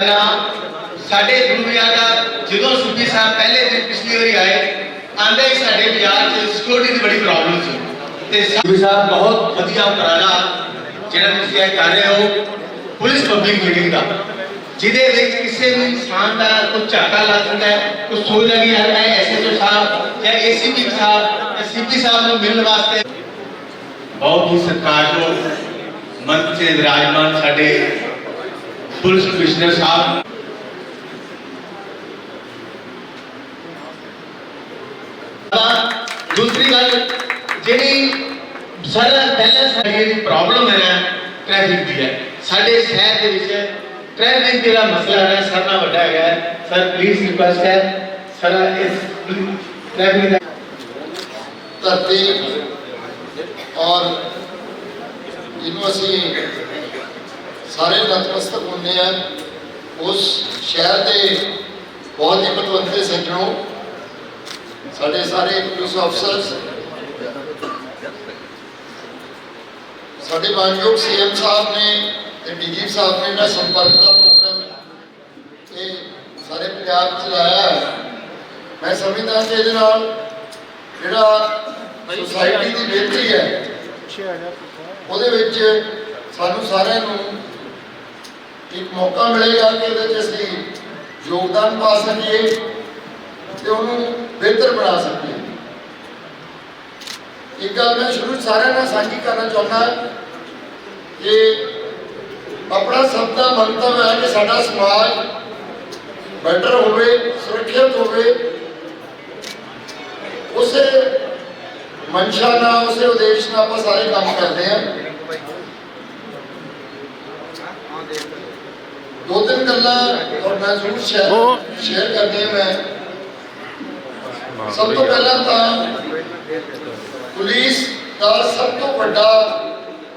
ਸਾਡੇ ਗੁਰੂਆਂ ਦਾ, ਜਦੋਂ ਸੁਖੀ ਸਾਹਿਬ ਪਹਿਲੇ ਦਿਨ ਪਿਛਲੀ ਵਾਰੀ ਆਏ, ਆਂਦੇ ਹੀ ਸਾਡੇ ਬਾਜ਼ਾਰ 'ਚ ਸਿਕਿਉਰਿਟੀ ਦੀ ਬੜੀ ਪ੍ਰੋਬਲਮ ਸੀ। ਤੇ ਸੁਖੀ ਸਾਹਿਬ ਬਹੁਤ ਵਧੀਆ ਉਪਰਾਲਾ ਜਿਹੜਾ ਤੁਸੀਂ ਇਹ ਕਰ ਰਹੇ ਹੋ, ਪੁਲਿਸ ਪਬਲਿਕ ਮੀਟਿੰਗ ਦਾ, ਜਿਹਦੇ ਵਿੱਚ ਕਿਸੇ ਵੀ ਇਨਸਾਨ ਦਾ ਕੋਈ ਝਾਕਾ ਲੱਗ ਜਾਂਦਾ ਹੈ, ਕੋਈ ਸੋਚ ਲੱਗੀ ਹੈ, ਮੈਂ ਐਸਐਚਓ ਸਾਹਿਬ ਜਾਂ ਏਸੀਪੀ ਸਾਹਿਬ ਜਾਂ ਸੀਪੀ ਸਾਹਿਬ ਨੂੰ ਮਿਲਣ ਵਾਸਤੇ ਬਹੁਤ ਹੀ ਸਤਿਕਾਰਯੋਗ ਮੰਚ ਤੇ ਵਿਰਾਜਮਾਨ ਸਾਡੇ ਪੁਲਿਸ ਕਮਿਸ਼ਨਰ ਸਾਹਿਬ ਤਾਂ ਦੂਸਰੀ ਗੱਲ ਜਿਹੜੀ ਸਾਰਾ ਪਹਿਲਾਂ ਸਾਡੀ ਦੀ ਪ੍ਰੋਬਲਮ ਹੈ ਨਾ ਟ੍ਰੈਫਿਕ ਦੀ ਹੈ ਸਾਡੇ ਸ਼ਹਿਰ ਦੇ ਵਿੱਚ ਟ੍ਰੈਫਿਕ ਜਿਹੜਾ ਮਸਲਾ ਹੈ ਸਾਰਾ ਨਾਲ ਵੱਡਾ ਹੈਗਾ ਹੈ। ਸਰ ਪਲੀਜ਼ ਰਿਕੁਐਸਟ ਹੈ ਸਾਰਾ ਇਸ ਟ੍ਰੈਫਿਕ ਦਾ ਧਰਤੀ ਔਰ ਜਿਹਨੂੰ ਅਸੀਂ ਸਾਰੇ ਨਤਮਸਤਕ ਹੁੰਦੇ ਆ। ਉਸ ਸ਼ਹਿਰ ਦੇ ਬਹੁਤ ਹੀ ਪਤਵੰਤੇ ਸੱਜਣੋਂ ਸਾਡੇ ਸਾਰੇ ਪੁਲਿਸ ਅਫਸਰਸ ਸਾਡੇ ਮਾਨਯੋਗ ਸੀਐਮ ਸਾਹਿਬ ਨੇ ਤੇ ਡੀਜੀ ਸਾਹਿਬ ਨੇ ਜਿਹੜਾ ਸੰਪਰਕ ਦਾ ਪ੍ਰੋਗਰਾਮ ਇਹ ਸਾਰੇ ਪੰਜਾਬ 'ਚ ਲਾਇਆ। ਹੈ ਮੈਂ ਸਮਝਦਾ ਕਿ ਇਹਦੇ ਨਾਲ ਜਿਹੜਾ ਸੁਸਾਇਟੀ ਦੀ ਬਿਹਤਰੀ ਹੈ, ਉਹਦੇ ਵਿੱਚ ਸਾਨੂੰ ਸਾਰਿਆਂ ਨੂੰ ਇੱਕ ਮੌਕਾ ਮਿਲੇਗਾ ਕਿ ਇਹਦੇ 'ਚ ਅਸੀਂ ਯੋਗਦਾਨ ਪਾ ਸਕੀਏ ਤੇ ਉਹਨੂੰ ਬਿਹਤਰ ਬਣਾ ਸਕੀਏ। ਇੱਕ ਗੱਲ ਮੈਂ ਸ਼ੁਰੂ ਸਾਰਿਆਂ ਨਾਲ ਸਾਂਝੀ ਕਰਨਾ ਚਾਹੁੰਦਾ, ਕਿ ਆਪਣਾ ਸਭ ਦਾ ਮੰਤਵ ਹੈ ਕਿ ਸਾਡਾ ਸਮਾਜ ਬੈਟਰ ਹੋਵੇ, ਸੁਰੱਖਿਅਤ ਹੋਵੇ। ਉਸੇ ਮਨਸ਼ਾ ਨਾਲ, ਉਸੇ ਉਦੇਸ਼ ਨਾਲ ਆਪਾਂ ਸਾਰੇ ਕੰਮ ਕਰਦੇ ਹਾਂ। ਦੋ ਤਿੰਨ ਗੱਲਾਂ ਔਰ ਮੈਂ ਜ਼ਰੂਰ ਸ਼ੇਅਰ ਸ਼ੇਅਰ ਕਰਨੀ ਹੈ ਮੈਂ ਸਭ ਤੋਂ ਪਹਿਲਾਂ ਤਾਂ ਪੁਲਿਸ ਦਾ ਸਭ ਤੋਂ ਵੱਡਾ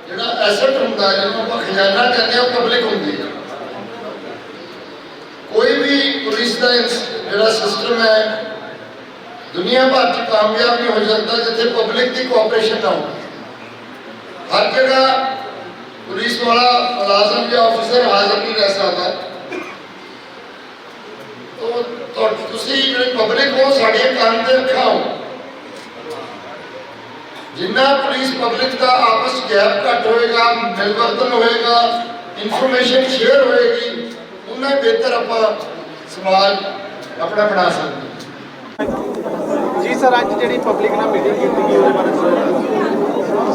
ਜਿਹੜਾ ਐਸੈਟ ਹੁੰਦਾ ਹੈ ਜਿਹਨੂੰ ਆਪਾਂ ਖਜ਼ਾਨਾ ਕਹਿੰਦੇ ਹਾਂ ਪਬਲਿਕ ਹੁੰਦੀ ਹੈ ਕੋਈ ਵੀ ਪੁਲਿਸ ਦਾ ਇਸ- ਜਿਹੜਾ ਸਿਸਟਮ ਹੈ ਦੁਨੀਆ ਭਰ ਚ ਕਾਮਯਾਬ ਨਹੀਂ ਹੋ ਜਾਂਦਾ ਜਿੱਥੇ ਪਬਲਿਕ ਦੀ ਕੋਆਪਰੇਸ਼ਨ ਨਾ ਹੋਵੇ ਹਰ ਜਗ੍ਹਾ ਪੁਲਿਸ ਵਾਲਾ ਮੁਲਾਜ਼ਮ ਜਾਂ ਅਫਸਰ ਹਾਜ਼ਰ ਨਹੀਂ ਰਹਿ ਸਕਦਾ। ਤੋ ਤੁਸੀਂ ਜਿਹੜੇ ਪਬਲਿਕ ਹੋ ਸਾਡੇ ਕੰਨ ਤੇ ਅੱਖਾਂ ਜਿੰਨਾ ਪੁਲਿਸ ਪਬਲਿਕ ਦਾ ਆਪਸ ਗੈਪ ਘੱਟ ਹੋਏਗਾ, ਮਿਲਵਰਤਨ ਹੋਏਗਾ ਇਨਫੋਰਮੇਸ਼ਨ ਸ਼ੇਅਰ ਹੋਏਗੀ, ਉਨਾ ਬਿਹਤਰ ਆਪਾਂ ਸਮਾਜ ਆਪਣਾ ਬਣਾ ਸਕਦੇ ਜੀ ਸਰ, ਅੱਜ ਜਿਹੜੀ ਪਬਲਿਕ ਨਾਲ ਮੀਟਿੰਗ ਕੀਤੀ ਗਈ ਉਹਦੇ ਬਾਰੇ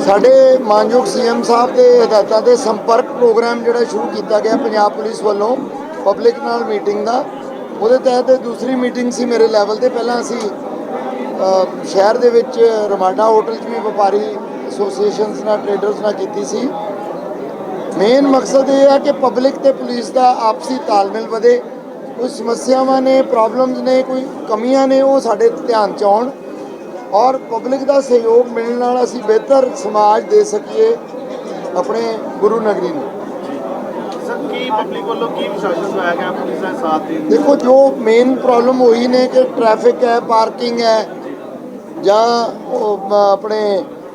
ਸਾਡੇ ਮਾਨਯੋਗ ਸੀਐਮ ਸਾਹਿਬ ਦੇ ਹਦਾਇਤਾਂ 'ਤੇ ਸੰਪਰਕ ਪ੍ਰੋਗਰਾਮ ਜਿਹੜਾ ਸ਼ੁਰੂ ਕੀਤਾ ਗਿਆ ਪੰਜਾਬ ਪੁਲਿਸ ਵੱਲੋਂ ਪਬਲਿਕ ਨਾਲ ਮੀਟਿੰਗ ਦਾ, ਉਹਦੇ ਤਹਿਤ ਦੂਸਰੀ ਮੀਟਿੰਗ ਸੀ ਮੇਰੇ ਲੈਵਲ ਤੇ। ਪਹਿਲਾਂ ਅਸੀਂ ਸ਼ਹਿਰ ਦੇ ਵਿੱਚ ਰਮਾਡਾ ਹੋਟਲ 'ਚ ਵੀ ਵਪਾਰੀ ਐਸੋਸੀਏਸ਼ਨਸ ਨਾਲ ਟ੍ਰੇਡਰਸ ਨਾਲ ਕੀਤੀ ਸੀ। ਮੇਨ ਮਕਸਦ ਇਹ ਹੈ ਕਿ ਪਬਲਿਕ ਤੇ ਪੁਲਿਸ ਦਾ ਆਪਸੀ ਤਾਲਮੇਲ ਵਧੇ। ਕੋਈ ਸਮੱਸਿਆਵਾਂ ਨੇ ਪ੍ਰੋਬਲਮਸ ਨੇ, ਕੋਈ ਕਮੀਆਂ ਨੇ, ਉਹ ਸਾਡੇ ਧਿਆਨ 'ਚ ਆਉਣ। ਔਰ ਪਬਲਿਕ ਦਾ ਸਹਿਯੋਗ ਮਿਲਣ ਨਾਲ ਅਸੀਂ ਬਿਹਤਰ ਸਮਾਜ ਦੇ ਸਕੀਏ ਆਪਣੇ ਗੁਰੂ ਨਗਰੀ ਨੂੰ। ਸਰ ਕੀ ਪਬਲਿਕ ਵੱਲੋਂ ਵਿਸ਼ਵਾਸ ਸਾਥ? ਦੇਖੋ ਜੋ ਮੇਨ ਪ੍ਰੋਬਲਮ ਹੋਈ ਨੇ ਕਿ ਟ੍ਰੈਫਿਕ ਹੈ ਪਾਰਕਿੰਗ ਹੈ ਜਾਂ ਆਪਣੇ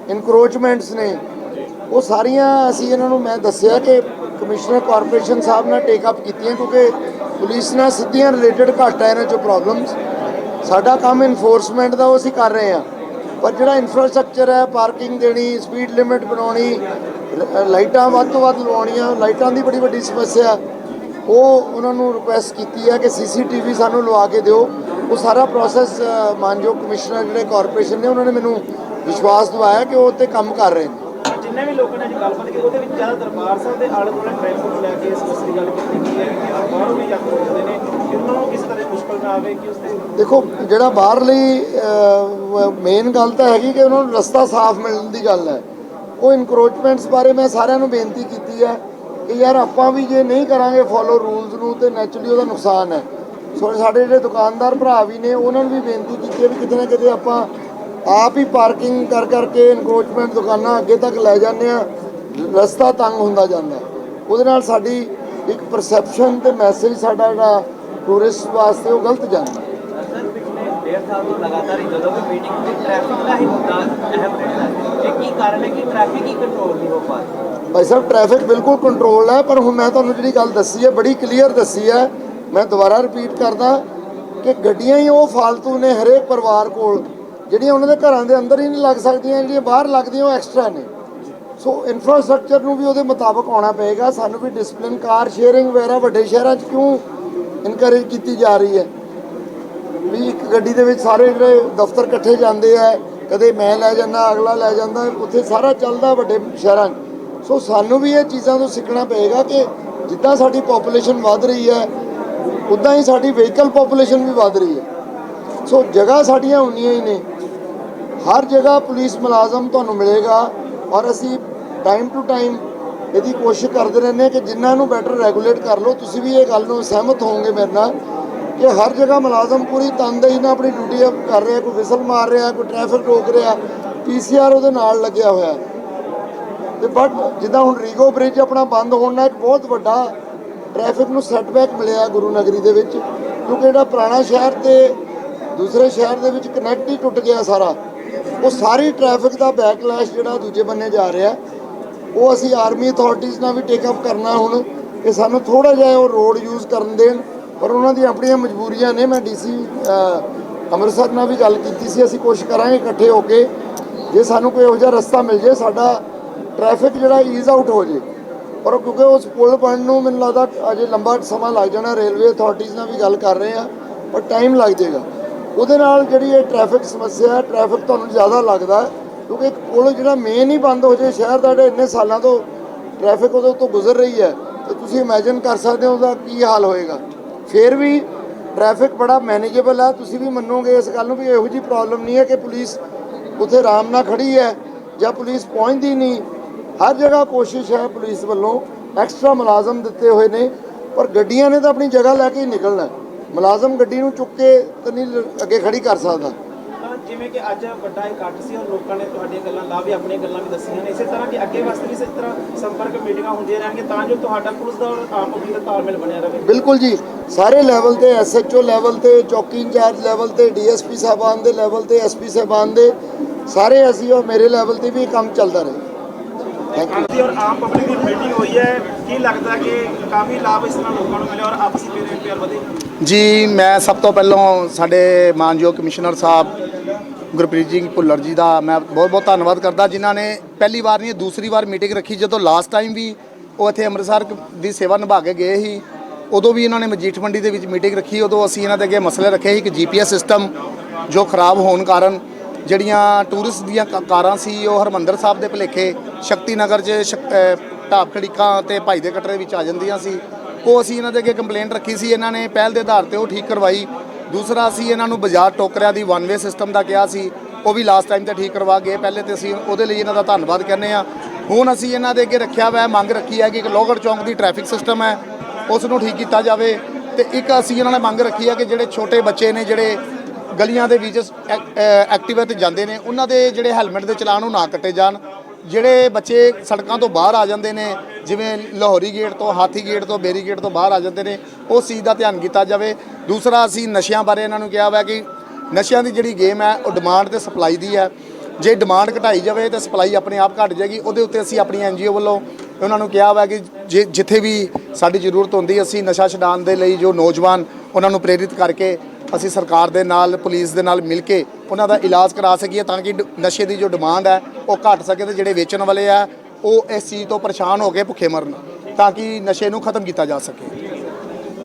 ਇਨਕਰੋਚਮੈਂਟਸ ਨੇ। ਉਹ ਸਾਰੀਆਂ ਅਸੀਂ ਇਹਨਾਂ ਨੂੰ ਮੈਂ ਦੱਸਿਆ ਕਿ ਕਮਿਸ਼ਨਰ ਕਾਰਪੋਰੇਸ਼ਨ ਸਾਹਿਬ ਨਾਲ ਟੇਕ ਅਪ ਕੀਤੀਆਂ ਕਿਉਂਕਿ ਪੁਲਿਸ ਨਾਲ ਸਿੱਧੀਆਂ ਰਿਲੇਟਡ ਘੱਟ ਹੈ ਇਹਨਾਂ ਚੋਂ ਪ੍ਰੋਬਲਮਸ ਸਾਡਾ ਕੰਮ ਇਨਫੋਰਸਮੈਂਟ ਦਾ ਉਹ ਅਸੀਂ ਕਰ ਰਹੇ ਹਾਂ। ਪਰ ਜਿਹੜਾ ਇਨਫਰਾਸਟ੍ਰਕਚਰ ਹੈ ਪਾਰਕਿੰਗ ਦੇਣੀ ਸਪੀਡ ਲਿਮਿਟ ਬਣਾਉਣੀ, ਲ- ਲਾਈਟਾਂ ਵੱਧ ਤੋਂ ਵੱਧ ਲਵਾਉਣੀਆਂ, ਲਾਈਟਾਂ ਦੀ ਬੜੀ ਵੱਡੀ ਸਮੱਸਿਆ ਉਹ ਉਹਨਾਂ ਨੂੰ ਰਿਕੁਐਸਟ ਕੀਤੀ ਹੈ ਕਿ ਸੀਸੀਟੀਵੀ ਸਾਨੂੰ ਲਵਾ ਕੇ ਦਿਓ। ਉਹ ਸਾਰਾ ਪ੍ਰੋਸੈਸ ਮਾਨਯੋਗ ਕਮਿਸ਼ਨਰ ਜਿਹੜੇ ਕਾਰਪੋਰੇਸ਼ਨ ਨੇ, ਉਹਨਾਂ ਨੇ ਮੈਨੂੰ ਵਿਸ਼ਵਾਸ ਦਿਵਾਇਆ ਕਿ ਉਹ ਤੇ ਕੰਮ ਕਰ ਰਹੇ ਨੇ। ਜਿੰਨੇ ਵੀ ਲੋਕਾਂ ਨੇ ਅੱਜ ਗੱਲਬਾਤ ਕੀਤੀ, ਉਹਦੇ ਵਿੱਚ ਜ਼ਿਆਦਾ ਦਰਬਾਰ ਸਾਹਿਬ ਦੇ ਆਲੇ ਦੁਆਲੇ ਟ੍ਰੈਫਿਕ ਨੂੰ ਲੈ ਕੇ ਇਸ ਮਸਲੇ ਦੀ ਗੱਲ ਕੀਤੀ ਗਈ ਹੈ ਕਿ ਬਾਹਰੋਂ ਵੀ ਯਾਤਰੀ ਹੁੰਦੇ ਨੇ, ਕਿ ਉਹਨਾਂ ਨੂੰ ਕਿਸੇ ਤਰ੍ਹਾਂ ਦੀ ਮੁਸ਼ਕਲ ਨਾ ਆਵੇ, ਕਿ ਉਸ ਤੇ ਦੇਖੋ, ਜਿਹੜਾ ਬਾਹਰਲੀ ਮੇਨ ਗੱਲ ਤਾਂ ਹੈਗੀ ਕਿ ਉਹਨਾਂ ਨੂੰ ਰਸਤਾ ਸਾਫ਼ ਮਿਲਣ ਦੀ ਗੱਲ ਹੈ। ਉਹ ਇਨਕਰੋਚਮੈਂਟਸ ਬਾਰੇ ਮੈਂ ਸਾਰਿਆਂ ਨੂੰ ਬੇਨਤੀ ਕੀਤੀ ਹੈ ਕਿ ਯਾਰ ਆਪਾਂ ਵੀ ਜੇ ਨਹੀਂ ਕਰਾਂਗੇ ਫੋਲੋ ਰੂਲਸ ਨੂੰ, ਤੇ ਨੈਚੁਰਲੀ ਉਹਦਾ ਨੁਕਸਾਨ ਹੈ। ਸੋ ਸਾਡੇ ਜਿਹੜੇ ਦੁਕਾਨਦਾਰ ਭਰਾ ਵੀ ਨੇ, ਉਹਨਾਂ ਨੂੰ ਵੀ ਬੇਨਤੀ ਕੀਤੀ ਹੈ ਵੀ ਕਿਤੇ ਨਾ ਕਿਤੇ ਆਪਾਂ ਆਪ ਹੀ ਪਾਰਕਿੰਗ ਕਰ ਕਰਕੇ ਇਨਕਰੋਚਮੈਂਟ ਦੁਕਾਨਾਂ ਅੱਗੇ ਤੱਕ ਲੈ ਜਾਂਦੇ ਆ ਰਸਤਾ ਤੰਗ ਹੁੰਦਾ ਜਾਂਦਾ। ਉਹਦੇ ਨਾਲ ਸਾਡੀ ਇੱਕ ਪਰਸੈਪਸ਼ਨ ਤੇ ਮੈਸੇਜ ਸਾਡਾ ਜਿਹੜਾ ਟੂਰਿਸਟ ਵਾਸਤੇ ਉਹ ਗਲਤ ਜਾਂਦਾ। ਸਰ ਪਿਛਲੇ ਡੇਢ ਸਾਲ ਤੋਂ ਲਗਾਤਾਰ ਹੀ ਜਦੋਂ ਵੀ ਮੀਟਿੰਗ ਤੇ ਟ੍ਰੈਫਿਕ ਦਾ ਹੀ ਮੁੱਦਾ ਅਹਿਮ ਰਹਿੰਦਾ ਹੈ। ਇਹ ਕੀ ਕਾਰਨ ਹੈ ਕਿ ਟ੍ਰੈਫਿਕ ਹੀ ਕੰਟਰੋਲ ਨਹੀਂ ਹੋ ਪਾ ਰਿਹਾ? ਭਾਈ ਸਾਹਿਬ ਟ੍ਰੈਫਿਕ ਬਿਲਕੁਲ ਕੰਟਰੋਲ ਹੈ ਪਰ ਹੁਣ ਮੈਂ ਤੁਹਾਨੂੰ ਜਿਹੜੀ ਗੱਲ ਦੱਸੀ ਹੈ ਬੜੀ ਕਲੀਅਰ ਦੱਸੀ ਹੈ। ਮੈਂ ਦੁਬਾਰਾ ਰਿਪੀਟ ਕਰਦਾ ਕਿ ਗੱਡੀਆਂ ਹੀ ਉਹ ਫਾਲਤੂ ਨੇ ਹਰੇਕ ਪਰਿਵਾਰ ਕੋਲ। ਜਿਹੜੀਆਂ ਉਹਨਾਂ ਦੇ ਘਰਾਂ ਦੇ ਅੰਦਰ ਹੀ ਨਹੀਂ ਲੱਗ ਸਕਦੀਆਂ, ਜਿਹੜੀਆਂ ਬਾਹਰ ਲੱਗਦੀਆਂ ਉਹ ਐਕਸਟਰਾ ਨੇ। ਸੋ ਇਨਫਰਾਸਟ੍ਰਕਚਰ ਨੂੰ ਵੀ ਉਹਦੇ ਮੁਤਾਬਕ ਆਉਣਾ ਪਏਗਾ। ਸਾਨੂੰ ਵੀ ਡਿਸਪਲਿਨ ਕਾਰ ਸ਼ੇਅਰਿੰਗ ਵਗੈਰਾ ਵੱਡੇ ਸ਼ਹਿਰਾਂ 'ਚ ਕਿਉਂ ਇਨਕਰੇਜ ਕੀਤੀ ਜਾ ਰਹੀ ਹੈ? ਵੀ ਇੱਕ ਗੱਡੀ ਦੇ ਵਿੱਚ ਸਾਰੇ ਜਿਹੜੇ ਦਫ਼ਤਰ ਇਕੱਠੇ ਜਾਂਦੇ ਆ, ਕਦੇ ਮੈਂ ਲੈ ਜਾਂਦਾ, ਅਗਲਾ ਲੈ ਜਾਂਦਾ, ਉੱਥੇ ਸਾਰਾ ਚੱਲਦਾ ਵੱਡੇ ਸ਼ਹਿਰਾਂ 'ਚ। ਸੋ ਸਾਨੂੰ ਵੀ ਇਹ ਚੀਜ਼ਾਂ ਤੋਂ ਸਿੱਖਣਾ ਪਏਗਾ ਕਿ ਜਿੱਦਾਂ ਸਾਡੀ ਪੋਪੂਲੇਸ਼ਨ ਵੱਧ ਰਹੀ ਹੈ, ਉਦਾਂ ਹੀ ਸਾਡੀ ਵਹੀਕਲ ਪੋਪੂਲੇਸ਼ਨ ਵੀ ਵੱਧ ਰਹੀ ਹੈ। ਸੋ ਜਗ੍ਹਾ ਸਾਡੀਆਂ ਉਨੀਆਂ ਹੀ ਨੇ। ਹਰ ਜਗ੍ਹਾ ਪੁਲਿਸ ਮੁਲਾਜ਼ਮ ਤੁਹਾਨੂੰ ਮਿਲੇਗਾ ਔਰ ਅਸੀਂ ਟਾਈਮ ਟੂ ਟਾਈਮ ਇਹਦੀ ਕੋਸ਼ਿਸ਼ ਕਰਦੇ ਰਹਿੰਦੇ ਹਾਂ ਕਿ ਜਿਨ੍ਹਾਂ ਨੂੰ ਬੈਟਰ ਰੈਗੂਲੇਟ ਕਰ ਲਓ ਤੁਸੀਂ ਵੀ ਇਹ ਗੱਲ ਨੂੰ ਸਹਿਮਤ ਹੋਵੋਗੇ ਮੇਰੇ ਨਾਲ ਕਿ ਹਰ ਜਗ੍ਹਾ ਮੁਲਾਜ਼ਮ ਪੂਰੀ ਤਨਦੇਹੀ ਨਾਲ ਆਪਣੀ ਡਿਊਟੀ ਕਰ ਰਿਹਾ, ਕੋਈ ਵਿਸਲ ਮਾਰ ਰਿਹਾ, ਕੋਈ ਟ੍ਰੈਫਿਕ ਰੋਕ ਰਿਹਾ ਪੀਸੀਆਰ ਉਹਦੇ ਨਾਲ ਲੱਗਿਆ ਹੋਇਆ ਹੈ। ਤੇ ਬਟ ਜਿੱਦਾਂ ਹੁਣ ਰੀਗੋ ਬ੍ਰਿਜ ਆਪਣਾ ਬੰਦ ਹੋਣ ਨਾਲ ਇੱਕ ਬਹੁਤ ਵੱਡਾ ਟ੍ਰੈਫਿਕ ਨੂੰ ਸੈਟਬੈਕ ਮਿਲਿਆ ਗੁਰੂ ਨਗਰੀ ਦੇ ਵਿੱਚ, ਕਿਉਂਕਿ ਜਿਹੜਾ ਪੁਰਾਣਾ ਸ਼ਹਿਰ ਤੇ ਦੂਸਰੇ ਸ਼ਹਿਰ ਦੇ ਵਿੱਚ ਕਨੈਕਟ ਹੀ ਟੁੱਟ ਗਿਆ ਸਾਰਾ ਉਹ ਸਾਰੀ ਟ੍ਰੈਫਿਕ ਦਾ ਬੈਕਲੈਸ਼ ਜਿਹੜਾ ਦੂਜੇ ਬੰਨੇ ਜਾ ਰਿਹਾ ਉਹ ਅਸੀਂ ਆਰਮੀ ਅਥਾਰਟੀਜ਼ ਨਾਲ ਵੀ ਟੇਕ ਅਪ ਕਰਨਾ ਹੁਣ, ਕਿ ਸਾਨੂੰ ਥੋੜਾ ਜਿਹਾ ਉਹ ਰੋਡ ਯੂਜ਼ ਕਰਨ ਦੇਣ, ਪਰ ਉਹਨਾਂ ਦੀਆਂ ਆਪਣੀਆਂ ਮਜਬੂਰੀਆਂ ਨੇ, ਮੈਂ ਡੀਸੀ ਅੰਮ੍ਰਿਤਸਰ ਨਾਲ ਵੀ ਗੱਲ ਕੀਤੀ ਸੀ, ਅਸੀਂ ਕੋਸ਼ਿਸ਼ ਕਰਾਂਗੇ ਇਕੱਠੇ ਹੋ ਕੇ, ਜੇ ਸਾਨੂੰ ਕੋਈ ਇਹੋ ਜਿਹਾ ਰਸਤਾ ਮਿਲ ਜੇ, ਸਾਡਾ ਟ੍ਰੈਫਿਕ ਜਿਹੜਾ ਈਜ਼ ਆਊਟ ਹੋ ਜੇ। ਪਰ ਕਿਉਂਕਿ ਉਸ ਪੁਲ ਬਣਨ ਨੂੰ ਮੈਨੂੰ ਲੱਗਦਾ ਅਜੇ ਲੰਬਾ ਸਮਾਂ ਲੱਗ ਜਾਣਾ ਰੇਲਵੇ ਅਥਾਰਟੀਜ਼ ਨਾਲ ਵੀ ਗੱਲ ਕਰ ਰਹੇ ਆ ਪਰ ਟਾਈਮ ਲੱਗ ਜਾਏਗਾ। ਉਹਦੇ ਨਾਲ ਜਿਹੜੀ ਇਹ ਟ੍ਰੈਫਿਕ ਸਮੱਸਿਆ ਹੈ ਟ੍ਰੈਫਿਕ ਤੁਹਾਨੂੰ ਜ਼ਿਆਦਾ ਲੱਗਦਾ ਕਿਉਂਕਿ ਇੱਕ ਪੁਲ ਜਿਹੜਾ ਮੇਨ ਹੀ ਬੰਦ ਹੋ ਜੇ ਸ਼ਹਿਰ ਦਾ ਜਿਹੜਾ ਇੰਨੇ ਸਾਲਾਂ ਤੋਂ ਟ੍ਰੈਫਿਕ ਉਹਦੇ ਤੋਂ ਗੁਜ਼ਰ ਰਹੀ ਹੈ, ਤੇ ਤੁਸੀਂ ਇਮੇਜਿਨ ਕਰ ਸਕਦੇ ਹੋ ਉਹਦਾ ਕੀ ਹਾਲ ਹੋਏਗਾ। ਫਿਰ ਵੀ ਟ੍ਰੈਫਿਕ ਬੜਾ ਮੈਨੇਜੇਬਲ ਹੈ, ਤੁਸੀਂ ਵੀ ਮੰਨੋਗੇ ਇਸ ਗੱਲ ਨੂੰ ਵੀ ਇਹੋ ਜੀ ਪ੍ਰੋਬਲਮ ਨਹੀਂ ਹੈ ਕਿ ਪੁਲਿਸ ਉੱਥੇ ਆਰਾਮ ਨਾਲ ਖੜੀ ਹੈ ਜਾਂ ਪੁਲਿਸ ਪਹੁੰਚਦੀ ਨਹੀਂ। ਹਰ ਜਗ੍ਹਾ ਕੋਸ਼ਿਸ਼ ਹੈ ਪੁਲਿਸ ਵੱਲੋਂ ਐਕਸਟਰਾ ਮੁਲਾਜ਼ਮ ਦਿੱਤੇ ਹੋਏ ਨੇ, ਪਰ ਗੱਡੀਆਂ ਨੇ ਤਾਂ ਆਪਣੀ ਜਗ੍ਹਾ ਲੈ ਕੇ ਹੀ ਨਿਕਲਣਾ ਮੁਲਾਜ਼ਮ ਗੱਡੀ ਨੂੰ ਚੁੱਕ ਕੇ ਤਾਂ ਨਹੀਂ ਅੱਗੇ ਖੜੀ ਕਰ ਸਕਦਾ। ਜਿਵੇਂ ਕਿ ਅੱਜ ਵੱਡਾ ਇਕੱਠ ਸੀ ਔਰ ਲੋਕਾਂ ਨੇ ਤੁਹਾਡੀਆਂ ਗੱਲਾਂ ਲਾ ਵੀ ਆਪਣੀਆਂ ਗੱਲਾਂ ਵੀ ਦੱਸੀਆਂ ਨੇ। ਇਸੇ ਤਰ੍ਹਾਂ ਕਿ ਅੱਗੇ ਵਾਸਤੇ ਵੀ ਇਸੇ ਤਰ੍ਹਾਂ ਸੰਪਰਕ ਮੀਟਿੰਗਾਂ ਹੁੰਦੀਆਂ ਰਹਿਣਗੀਆਂ ਤਾਂ ਜੋ ਤੁਹਾਡਾ ਪੁਲਿਸ ਦਾ ਔਰ ਆਮ ਪਬਲਿਕ ਦਾ ਤਾਲਮੇਲ ਬਣਿਆ ਰਹੇ। ਬਿਲਕੁਲ ਜੀ। ਸਾਰੇ ਲੈਵਲ ਤੇ ਐਸਐਚਓ ਲੈਵਲ ਤੇ ਚੌਕੀ ਇੰਚਾਰਜ ਲੈਵਲ ਤੇ ਡੀਐਸਪੀ ਸਾਹਿਬਾਨ ਦੇ ਲੈਵਲ ਤੇ ਐਸਪੀ ਸਾਹਿਬਾਨ ਦੇ ਸਾਰੇ ਅਸੀਂ ਔਰ ਮੇਰੇ ਲੈਵਲ ਤੇ ਵੀ ਕੰਮ ਚੱਲਦਾ ਰਹੇ। ਥੈਂਕ ਯੂ ਦੀ ਔਰ ਆਮ ਪਬਲਿਕ ਦੀ ਮੀਟਿੰਗ ਹੋਈ ਹੈ। ਕੀ ਲੱਗਦਾ ਕਿ ਕਾਫੀ ਲਾਭ ਇਸ ਤਰ੍ਹਾਂ ਲੋਕਾਂ ਨੂੰ ਮਿਲਿਆ ਔਰ ਆਪਸੀ ਪਿਆਰ ਵਧੇ ਜੀ, ਮੈਂ ਸਭ ਤੋਂ ਪਹਿਲਾਂ ਸਾਡੇ ਮਾਨਯੋਗ ਕਮਿਸ਼ਨਰ ਸਾਹਿਬ ਗੁਰਪ੍ਰੀਤ ਸਿੰਘ ਭੁੱਲਰ ਜੀ ਦਾ ਮੈਂ ਬਹੁਤ ਬਹੁਤ ਧੰਨਵਾਦ ਕਰਦਾ, ਜਿਨ੍ਹਾਂ ਨੇ ਪਹਿਲੀ ਵਾਰ ਨਹੀਂ, ਦੂਸਰੀ ਵਾਰ ਮੀਟਿੰਗ ਰੱਖੀ, ਜਦੋਂ ਲਾਸਟ ਟਾਈਮ ਵੀ ਉਹ ਇੱਥੇ ਅੰਮ੍ਰਿਤਸਰ ਦੀ ਸੇਵਾ ਨਿਭਾ ਕੇ ਗਏ ਸੀ, ਉਦੋਂ ਵੀ ਇਹਨਾਂ ਨੇ ਮਜੀਠ ਮੰਡੀ ਦੇ ਵਿੱਚ ਮੀਟਿੰਗ ਰੱਖੀ, ਉਦੋਂ ਅਸੀਂ ਇਹਨਾਂ ਦੇ ਅੱਗੇ ਮਸਲੇ ਰੱਖੇ ਸੀ ਕਿ ਜੀਪੀਐਸ ਸਿਸਟਮ ਜੋ ਖਰਾਬ ਹੋਣ ਕਾਰਨ ਜਿਹੜੀਆਂ ਟੂਰਿਸਟ ਦੀਆਂ ਕ- ਕਾਰਾਂ ਸੀ, ਉਹ ਹਰਮੰਦਰ ਸਾਹਿਬ ਦੇ ਭਲੇਖੇ ਸ਼ਕਤੀ ਨਗਰ 'ਚ ਸ਼ਕ- ਢਾਬ ਖੜੀਕਾਂ ਤੇ ਭਾਈ ਦੇ ਕਟਰੇ ਵਿੱਚ ਆ ਜਾਂਦੀਆਂ ਸੀ ਉਹ ਅਸੀਂ ਇਹਨਾਂ ਦੇ ਅੱਗੇ ਕੰਪਲੇਂਟ ਰੱਖੀ ਸੀ, ਇਹਨਾਂ ਨੇ ਪਹਿਲ ਦੇ ਆਧਾਰ ਤੇ ਉਹ ਠੀਕ ਕਰਵਾਈ। ਦੂਸਰਾ ਅਸੀਂ ਇਹਨਾਂ ਨੂੰ ਬਾਜ਼ਾਰ ਟੋਕਰਿਆਂ ਦੀ ਵਨ ਵੇ ਸਿਸਟਮ ਦਾ ਕਿਹਾ ਸੀ, ਉਹ ਵੀ ਲਾਸਟ ਟਾਈਮ ਤੇ ਠੀਕ ਕਰਵਾ ਗਏ, ਪਹਿਲੇ ਤੇ ਅਸੀਂ ਉਹਦੇ ਲਈ ਇਹਨਾਂ ਦਾ ਧੰਨਵਾਦ ਕਹਿੰਦੇ ਆ ਹੁਣ ਅਸੀਂ ਇਹਨਾਂ ਦੇ ਅੱਗੇ ਰੱਖਿਆ ਹੋਇਆ ਮੰਗ ਰੱਖੀ ਹੈ ਕਿ ਇੱਕ ਲੋਹਗੜ ਚੌਂਕ ਦੀ ਟ੍ਰੈਫਿਕ ਸਿਸਟਮ ਹੈ, ਉਸ ਨੂੰ ਠੀਕ ਕੀਤਾ ਜਾਵੇ। ਤੇ ਇੱਕ ਅਸੀਂ ਇਹਨਾਂ ਨੇ ਮੰਗ ਰੱਖੀ ਹੈ ਕਿ ਜਿਹੜੇ ਛੋਟੇ ਬੱਚੇ ਨੇ, ਜਿਹੜੇ ਗਲੀਆਂ ਦੇ ਵਿੱਚ ਐਕ- ਅਹ ਐਕਟਿਵਾ ਤੇ ਜਾਂਦੇ ਨੇ, ਉਹਨਾਂ ਦੇ ਜਿਹੜੇ ਹੈਲਮਟ ਦੇ ਚਲਾਨ ਉਹ ਨਾ ਕੱਟੇ ਜਾਣ। ਜਿਹੜੇ ਬੱਚੇ ਸੜਕਾਂ ਤੋਂ ਬਾਹਰ ਆ ਜਾਂਦੇ ਨੇ, ਜਿਵੇਂ ਲਾਹੌਰੀ ਗੇਟ ਤੋਂ, ਹਾਥੀ ਗੇਟ ਤੋਂ, ਬੇਰੀ ਗੇਟ ਤੋਂ ਬਾਹਰ ਆ ਜਾਂਦੇ ਨੇ, ਉਸ ਚੀਜ਼ ਦਾ ਧਿਆਨ ਕੀਤਾ ਜਾਵੇ। ਦੂਸਰਾ, ਅਸੀਂ ਨਸ਼ਿਆਂ ਬਾਰੇ ਇਹਨਾਂ ਨੂੰ ਕਿਹਾ ਹੋਇਆ ਕਿ ਨਸ਼ਿਆਂ ਦੀ ਜਿਹੜੀ ਗੇਮ ਹੈ, ਉਹ ਡਿਮਾਂਡ ਤੇ ਸਪਲਾਈ ਦੀ ਹੈ। ਜੇ ਡਿਮਾਂਡ ਘਟਾਈ ਜਾਵੇ ਤੇ ਸਪਲਾਈ ਆਪਣੇ ਆਪ ਘਟ ਜਾਏਗੀ। ਉਹਦੇ ਉੱਤੇ ਅਸੀਂ ਆਪਣੀ ਐਨਜੀਓ ਵੱਲੋਂ ਉਹਨਾਂ ਨੂੰ ਕਿਹਾ ਹੋਇਆ ਕਿ ਜੇ ਜਿੱਥੇ ਵੀ ਸਾਡੀ ਜ਼ਰੂਰਤ ਹੁੰਦੀ, ਅਸੀਂ ਨਸ਼ਾ ਛਡਾਉਣ ਦੇ ਲਈ ਜੋ ਨੌਜਵਾਨ ਉਹਨਾਂ ਨੂੰ ਪ੍ਰੇਰਿਤ ਕਰਕੇ ਅਸੀਂ ਸਰਕਾਰ ਦੇ ਨਾਲ, ਪੁਲਿਸ ਦੇ ਨਾਲ ਮਿਲ ਕੇ ਉਹਨਾਂ ਦਾ ਇਲਾਜ ਕਰਾ ਸਕੀਏ ਤਾਂ ਕਿ ਡ- ਨਸ਼ੇ ਦੀ ਜੋ ਡਿਮਾਂਡ ਹੈ, ਉਹ ਘਟ ਸਕੇ ਤੇ ਜਿਹੜੇ ਵੇਚਣ ਵਾਲੇ ਆ, ਉਹ ਇਸ ਚੀਜ਼ ਤੋਂ ਪਰੇਸ਼ਾਨ ਹੋ ਕੇ ਭੁੱਖੇ ਮਰਨ, ਤਾਂ ਕਿ ਨਸ਼ੇ ਨੂੰ ਖਤਮ ਕੀਤਾ ਜਾ ਸਕੇ।